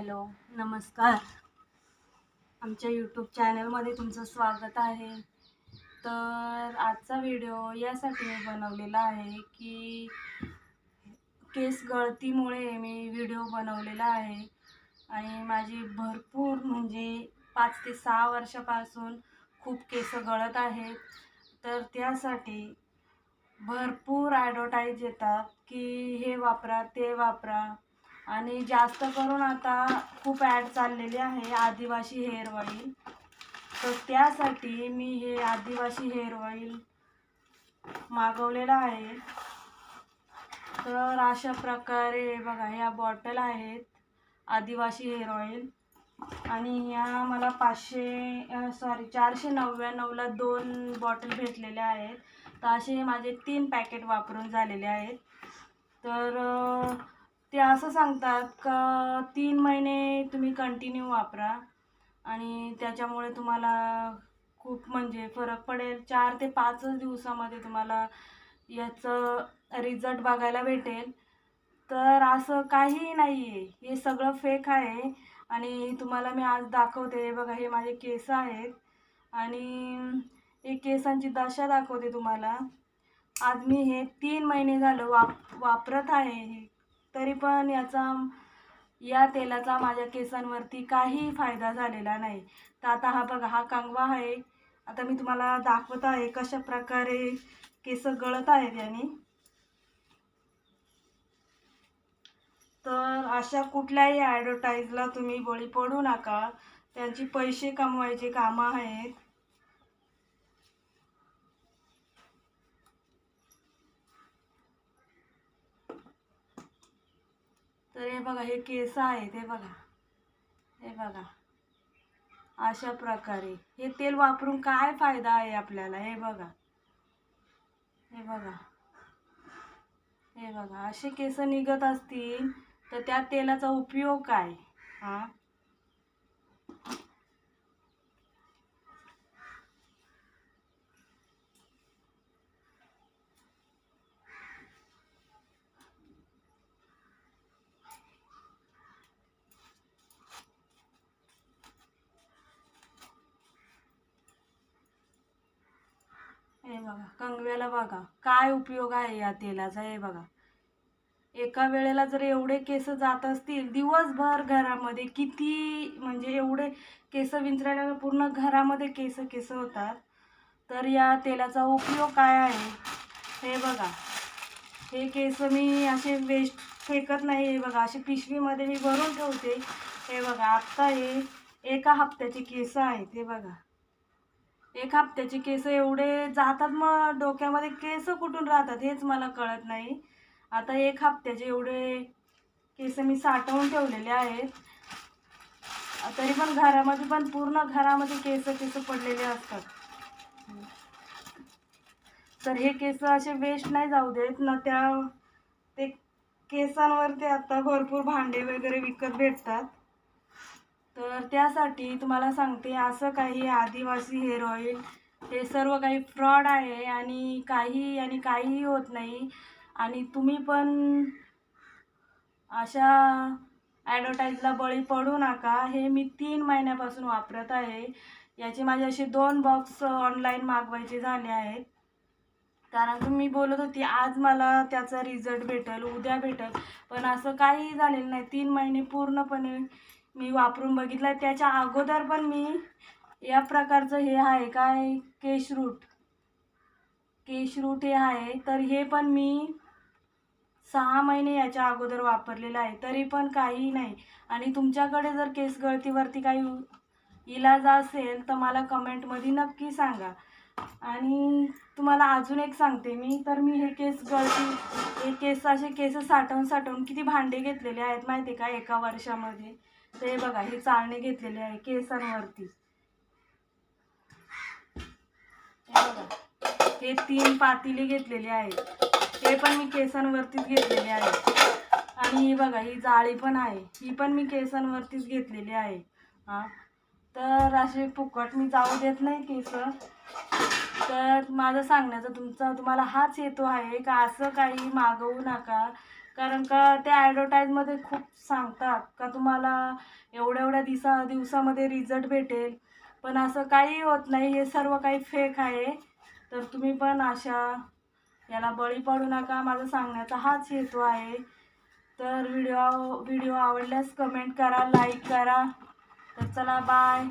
Hello नमस्कार. आमच्या YouTube चॅनलमध्ये तुमचं स्वागत आहे. तर आजचा व्हिडिओ यासाठी मी बनवलेला आहे की केस गळतीमुळे मी व्हिडिओ बनवलेला आहे. आणि माझी भरपूर म्हणजे पाच ते सहा वर्षापासून खूप केस गळत आहेत. तर त्यासाठी भरपूर ॲडव्हर्टाईज येतात की हे वापरा ते वापरा. आणि जास्त करून आता खूप ॲड चाललेली आहे आदिवासी हेअर ऑइल. तर त्यासाठी मी हे आदिवासी हेअर ऑइल मागवलेलं आहे. तर अशा प्रकारे बघा ह्या बॉटल आहेत आदिवासी हेअर ऑइल. आणि ह्या मला पाचशे सॉरी चारशे नव्याण्णवला दोन बॉटल भेटलेल्या आहेत. तर असे माझे तीन पॅकेट वापरून झालेले आहेत. तर ते असं सांगतात का तीन महिने तुम्ही कंटिन्यू वापरा आणि त्याच्यामुळे तुम्हाला खूप म्हणजे फरक पडेल. चार ते पाचच दिवसामध्ये तुम्हाला याचं रिझल्ट बघायला भेटेल. तर असं काहीही नाही आहे हे सगळं फेक आहे आणि तुम्हाला मी आज दाखवते. हे बघा हे माझे केस आहेत आणि हे केसांची दशा दाखवते तुम्हाला. आज मी हे तीन महिने झालं वाप वापरत आहे हे. तरी पण याचा या तेलाचा माझ्या केसांवरती काही फायदा झालेला नाही. तर आता हा बघा हा कांगवा आहे. आता मी तुम्हाला दाखवत आहे कशा प्रकारे केस गळत आहेत याने तर अशा कुठल्याही ॲडव्हर्टाईजला तुम्ही बळी पडू नका. त्यांची पैसे कमवायचे कामं आहेत. तर हे बघा हे केस आहेत हे बघा. हे बघा. अशा प्रकारे. हे तेल वापरून काय फायदा आहे आपल्याला? हे बघा. हे बघा. हे बघा. असे केस निघत असतील तर त्या तेलाचा उपयोग काय? हां हे बघा कंगव्याला बघा काय उपयोग आहे या तेलाचा हे बघा. एका वेळेला जर एवढे केस जात असतील दिवसभर घरामध्ये किती म्हणजे एवढे केस विंचरायला पूर्ण घरामध्ये केस केस होतात तर या तेलाचा उपयोग काय आहे? हे बघा. हे केस मी असे वेस्ट फेकत नाही हे बघा. असे पिशवीमध्ये मी भरून ठेवते. हे बघा आत्ता हे एका हप्त्याचे केस आहेत हे बघा. एक हप्त्याचे केस एवढे जातात मग डोक्यामध्ये केस कुठून राहतात हेच मला कळत नाही. आता एक हप्त्याचे एवढे केस मी साठवून ठेवलेले आहेत. तरी पण घरामध्ये पण पूर्ण घरामध्ये केस केस पडलेले असतात. तर हे केस असे वेस्ट नाही जाऊ देत. ना त्या ते केसांवरती आता भरपूर भांडे वगैरे विकत भेटतात. तर त्यासाठी तुम्हाला सांगते असं काही आदिवासी हेअर ऑइल हे सर्व काही फ्रॉड आहे आणि काही आणि काहीही होत नाही. आणि तुम्ही पण अशा ॲडव्हर्टाईजला बळी पडू नका. हे मी तीन महिन्यापासून वापरत आहे. याचे माझे असे दोन बॉक्स ऑनलाईन मागवायचे झाले आहेत. कारण तुम्ही बोलत होती आज मला त्याचा रिझल्ट भेटेल उद्या भेटेल. पण असं काहीही झालेलं नाही. तीन महिने पूर्णपणे मी वापरून बघितलं आहे त्याच्या अगोदर पण मी या प्रकारचं हे आहे काय? केशरूट केशरूट हे आहे. तर हे पण मी सहा महिने याच्या अगोदर वापरलेलं आहे. तरी पण काही नाही. आणि तुमच्याकडे जर केस गळतीवरती काही इलाज असेल तर मला कमेंटमध्ये नक्की सांगा. आणि तुम्हाला अजून एक सांगते मी. तर मी हे केस गळती हे केस असे केस साठवून साठवून किती भांडे घेतलेले आहेत माहिती आहे का एका वर्षामध्ये? ते बघा हे चाळणी घेतलेले आहे केसांवरती. हे बघा हे तीन पातेले घेतलेली आहेत. हे पण मी केसांवरतीच घेतलेले आहे. आणि ही बघा ही जाळी पण आहे. ही पण मी केसांवरतीच घेतलेली आहे. हां. तर असे फुकट मी जाऊ देत नाही केस. तर माझं सांगण्याचा तुमचा तुम्हाला हाच हेतू आहे का? असं काही मागवू नका. कारण का त्या ॲडव्हर्टाईजमध्ये खूप सांगतात का तुम्हाला एवढ्या एवढ्या दिसा दिवसामध्ये रिझल्ट भेटेल. पण असं काही होत नाही हे सर्व काही फेक आहे. तर तुम्ही पण अशा याला बळी पडू नका. माझा सांगण्याचा हाच हेतू आहे. तर व्हिडिओ व्हिडिओ आवडल्यास कमेंट करा लाईक करा. तर चला बाय